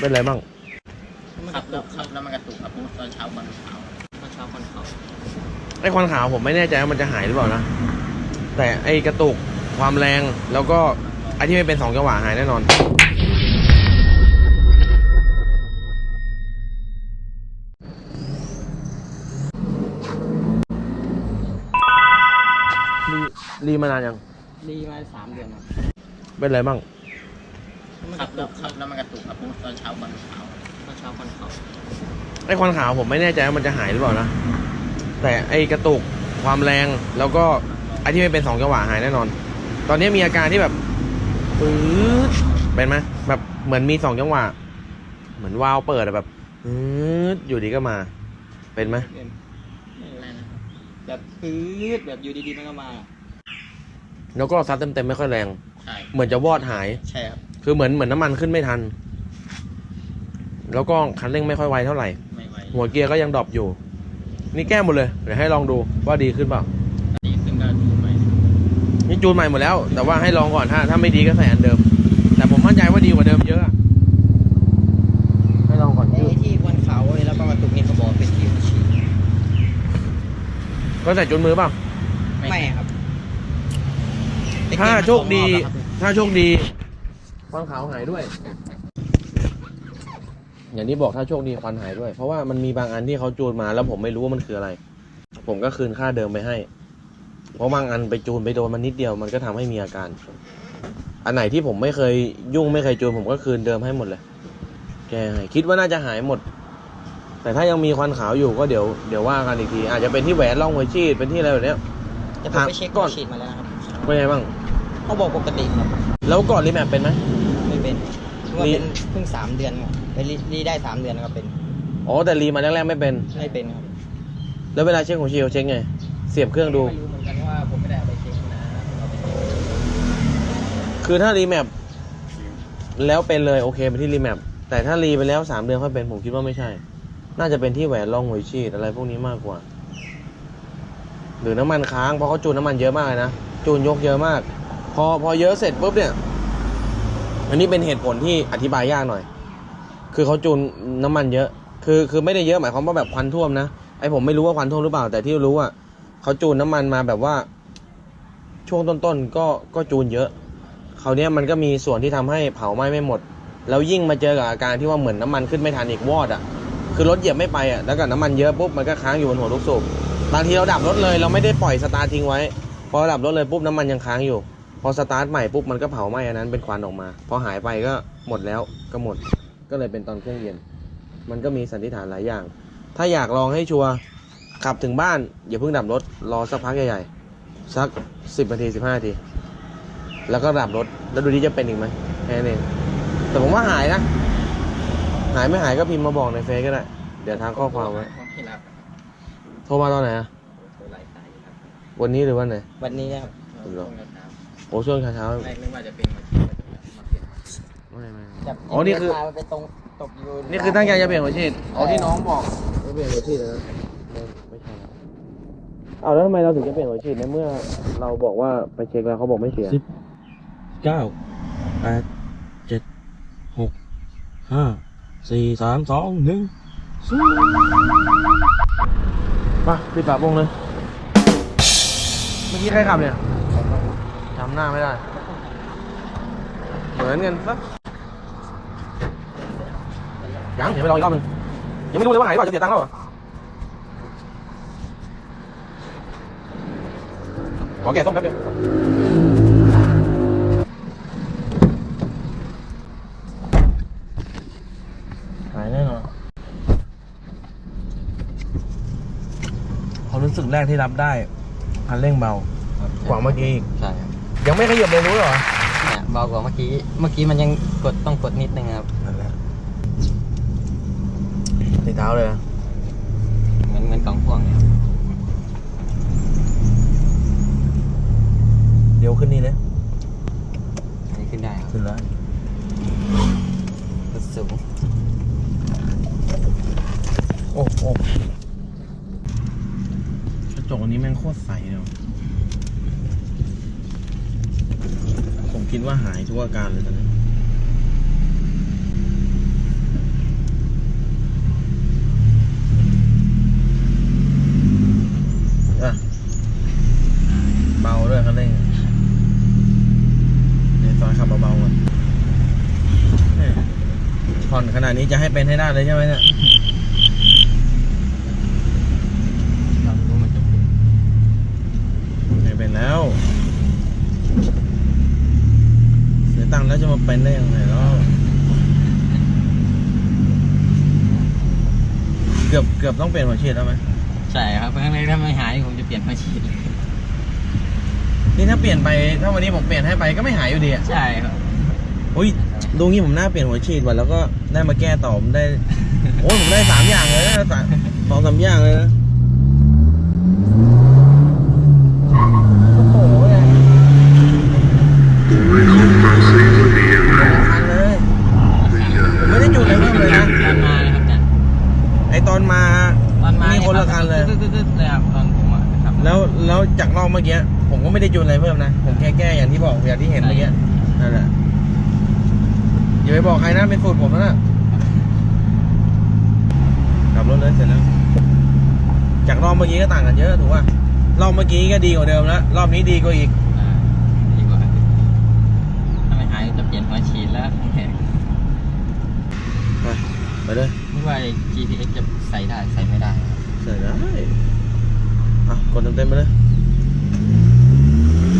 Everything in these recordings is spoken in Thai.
เป็นไรบ้างขับแล้วขับแล้วมันกระตุกครับตอนเช้าวันเช้าเมื่อเช้าคนเขาไอ้ควันขาวผมไม่แน่ใจว่ามันจะหายหรือเปล่านะ แต่ไอ้กระตุกความแรงแล้วก็ไอ้ที่ไม่เป็นสองจังหวะหายแน่นอนรีรีมานานยังรีมาสามเดือนครับเป็นไรบ้าง ขับแล้วขับแล้วมันกระตุกครับตอนเช้าวันเช้าเมื่อเช้าคนเขาไอ้ควันขาวผมไม่แน่ใจว่ามันจะหายหรือเปล่านะ แต่ไอ้กระตุกความแรงแล้วก็ไอ้ที่ไม่เป็นสองจังหวะหายแน่นอน ตอนนี้มีอาการที่แบบปื๊ดเป็นไหมแบบเหมือนมีสองจังหวะ เหมือนวาล์วเปิดอะแบบปื๊ดอยู่ดีก็มา เป็นไหมเป็นไม่อะไรนะครับแบบปื๊ดแบบอยู่ดีๆมันก็มาแล้วก็ซัดเต็มๆไม่ค่อยแรง ใช่เหมือนจะวอดหาย ใช่ครับ คือเหมือนเหมือนน้ำมันขึ้นไม่ทัน แล้วก็คันเร่งไม่ค่อยไวเท่าไหร่ ไม่ไหวหัวเกียร์ก็ยังดรอปอยู่ นี่แก้หมดเลยเดี๋ยวให้ลองดูว่าดีขึ้นเปล่า ดีขึ้นก็ดูไหมนี่จูนใหม่หมดแล้ว แต่ว่าให้ลองก่อนถ้าถ้าไม่ดีก็ใส่อันเดิม แต่ผมมั่นใจว่าดีกว่าเดิมเยอะอะให้ลองก่อนไอ้ที่บนเขาแล้วก็กระตุกนี่เขาบอกเป็นที่หัวฉีดก็ใส่จูนมือเปล่าไม่ครับถ้าโชคดี ถ้าโชคดี ควันขาวหายด้วย อย่างที่บอกถ้าโชคดีควันหายด้วย เพราะว่ามันมีบางอันที่เขาจูนมา แล้วผมไม่รู้ว่ามันคืออะไร ผมก็คืนค่าเดิมไปให้ เพราะบางอันไปจูนไปโดนมันนิดเดียว มันก็ทำให้มีอาการ อันไหนที่ผมไม่เคยยุ่งไม่เคยจูนผมก็คืนเดิมให้หมดเลยแกให้คิดว่าน่าจะหายหมด แต่ถ้ายังมีควันขาวอยู่ก็เดี๋ยวเดี๋ยวว่ากันอีกที อาจจะเป็นที่แหวนร่องหัวชีดเป็นที่อะไรแบบเนี้ยแต่ผมไปเช็คก่ก่ออนนฉีดมาแล้วนะครับเป็นไงบ้าง เขาบอกปกติครับแล้วก่อนรีแมปเป็นไหมไม่เป็นเพราะว่ารีเป็นเพิ่งสามเดือนครับไปรีรีได้สามเดือนนะครับเป็น อ๋อแต่รีมาแรกๆไม่เป็น ไม่เป็นครับแล้วเวลาเช็คของชีเช็คไง เสียบเครื่องดู ไม่รู้เหมือนกันว่าผมไม่ได้เอาไปเช็คนะเอาไปเช็คคือถ้ารีแมปแล้วเป็นเลยโอเคไปที่รีแมปแต่ถ้ารีไปแล้วสามเดือนค่อยเป็นผมคิดว่าไม่ใช่ น่าจะเป็นที่แหวนร่องหัวชีดอะไรพวกนี้มากกว่า หรือน้ำมันค้างเพราะเขาจูนน้ำมันเยอะมากเลยนะจูนยกเยอะมากพ อพอเยอะเสร็จปุ๊บเนี่ย อันนี้เป็นเหตุผลที่อธิบายยากหน่อย คือเขาจูนน้ำมันเยอะ คือคือไม่ได้เยอะหมายความว่าแบบควันท่วมนะไอผมไม่รู้ว่าควันท่วมหรือเปล่า แต่ที่รู้ว่าเขาจูนน้ำมันมาแบบว่า ช่วงต้นๆก็ก็จูนเยอะคราวเนี้ยมันก็มีส่วนที่ทำให้เผาไหม้ไม่หมด แล้วยิ่งมาเจอกับอาการที่ว่าเหมือนน้ำมันขึ้นไม่ทันอีกวอดอะ คือรถเหยียบไม่ไปอะ แล้วก็น้ำมันเยอะปุ๊บมันก็ค้างอยู่บนหัวลูกสูบบางทีเราดับรถเลยเราไม่ได้ปล่อยสตาร์ทิ้งไว้ พอดับรถเลยปุ๊บน้ำมันยังค้างอยู่ พอสตาร์ทใหม่ปุ๊บมันก็เผาไหม้อันนั้นเป็นควันออกมา พอหายไปก็หมดแล้วก็หมด ก็เลยเป็นตอนเครื่องเย็น มันก็มีสันนิษฐานหลายอย่าง ถ้าอยากลองให้ชัวร์ขับถึงบ้านอย่าเพิ่งดับรถรอสักพักใหญ่ๆสักสิบนาทีสิบห้านาทีแล้วก็ดับรถแล้วดูที่จะเป็นอีกไหมแค่นั้นเองแต่ผมว่าหายนะหายไม่หายก็พิมพ์มาบอกในเฟซก็ได้ เดี๋ยวทางข้อความไว้ไม่รับโทรมาตอนไหนอะโทรหลายสายอยู่ครับวันนี้หรือวันไหนวันนี้นะครับ ผมเห รอช่วงเช้าโอ้ช่วงเช้าแรกนึกว่าจะเป็นมาที่มาเปลี่ยนๆไม่ไม่ จับอ๋อนี่คือพาไปตรงตกอยู่นี่คือตั้งใจจะเปลี่ยนหัวฉีดอ๋อที่น้องบอกจะเปลี่ยนหัวฉีดนะไม่ไม่ใช่แล้วเอาแล้วทำไมเราถึงจะเปลี่ยนหัวฉีดในเมื่อ เราบอกว่าไปเช็คแล้วเขาบอกไม่เสีย สิบเก้าแปดเจ็ดหกห้าสี่สามสองหนึ่งศูนย์มาปิดฝาโปรงเลย เมื่อกี้ใครขับเนี่ยจำหน้าไม่ได้ เหมือนกันสักยังเดี๋ยวไปลองอีกรอบหนึงยังไม่รู้เลยว่าหายหรือเปล่าจะเสียตังค์แล้วเหรอขอแกะส้มแป๊บเดียวหายแน่นอนความรู้สึกแรกที่รับได้คันเร่งเบากว่าเมื่อกี้อีก ใช่ครับ ยังไม่ขยับเลยรู้เหรอเนี่ยเบากว่าเมื่อกี้ เมื่อกี้มันยังกดต้องกดนิดนึงครับ นั่นแหละติดเท้าเลยนะเหมือนเหมือนกล่องพ่วงเนี่ยครับเดี๋ยวขึ้นนี่เลย อันนี้ขึ้นได้ครับขึ้นแล้ว กดสูงโอ้โอ้กระจกอันนี้แม่งโคตรใสเลยว่ะ คิดว่าหายทุกอาการเลยตอนนี้เบาด้วยคันเร่งในซอยขับเบาๆก่อนผ่อนขนาดนี้จะให้เป็นให้ได้เลยใช่ไหมเนี่ยไม่เป็นแล้ว ตังค์แล้วจะมาเป็นได้ยังไงแล้วเกือบเกือบต้องเปลี่ยนหัวฉีดแล้วไหมใช่ครับครั้งแรกถ้าไม่หายผมจะเปลี่ยนมาฉีดนี่ถ้าเปลี่ยนไปถ้าวันนี้ผมเปลี่ยนให้ไปก็ไม่หายอยู่ดีอะใช่ครับอุ้ยดูงี้ผมน่าเปลี่ยนหัวฉีดว่ะแล้วก็ได้มาแก้ต่อผมได้ โอ้ยผมได้สามอย่างเลยนะสามสองสามอย่างเลยนะโอ้โหเนี่ยคันเลยผมไม่ได้จุดอะไรเพิ่มเลยนะ ตอนมาเลยครับอาจารย์ ไอตอนมา ตอนมา นี่คนละคันเลย ตึ๊ดๆๆเลยครับตอนผมมาครับ แล้วแล้วจากรอบ เมื่อกี้ผมก็ไม่ได้จูนอะไรเพิ่มนะ ผมแค่แก้อย่างที่บอกอย่างที่เห็นเมื่อกี้นั่นแหละอย่าไปบอกใครนะเป็นสูตรผมนะขับรถเลยเสร็จแล้วจากรอบเมื่อกี้ก็ต่างกันเยอะถูกป่ะรอบเมื่อกี้ก็ดีกว่าเดิมแล้วรอบนี้ดีกว่าอีกอ่าดีกว่าถ้าไม่หายจะเปลี่ยนหัวฉีดแล้วครั้งแรกไปไปเลยไม่ว่า GPX จะใส่ได้ใส่ไม่ได้ครับใส่ได้อะกดเต็มๆไปเลย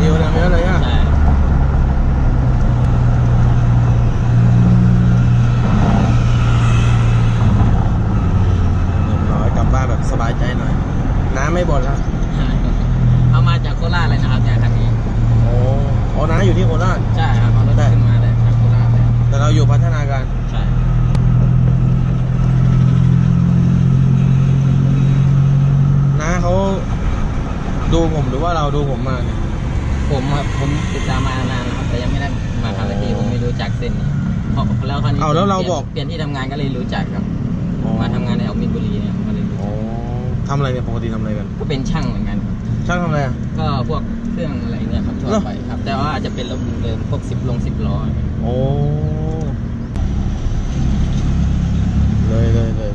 ดีกว่าเดิมเยอะเลยอะ ใช่ เรียบร้อยกลับบ้านแบบสบายใจหน่อย น้ำไม่บ่นแล้ว เอามาจากโคราชเลยนะครับเนี่ยคันนี้ โอ้โอ้น้าอยู่ที่โคราช ใช่ครับเอารถขึ้นมาเลยจากโคราชเลยแต่เราอยู่พัฒนาการ ใช่น้าเขาดูผมหรือว่าเราดูผมมาเนี่ย ผมอะผมติดตามมานานแล้วครับแต่ยังไม่ได้มาทำสักทีผมไม่รู้จักเส้นนี้เพราะแล้วคันนี้เอาแล้วเราบอก เปลี่ยนที่ทำงานก็เลยรู้จักครับ มาทำงานในออฟมินบุรีเนี่ยก็เลยรู้โอ้ทำอะไรเนี่ยปกติทำอะไรกัน ก็เป็นช่างเหมือนกันครับช่างทำอะไรอะก็พวกเค รื่องอะไรเนี่ยครับทั่วไปครับ แต่ว่าอาจจะเป็นรถเดิมพวกสิบลงสิบล้อโอ้เลยเลยเลย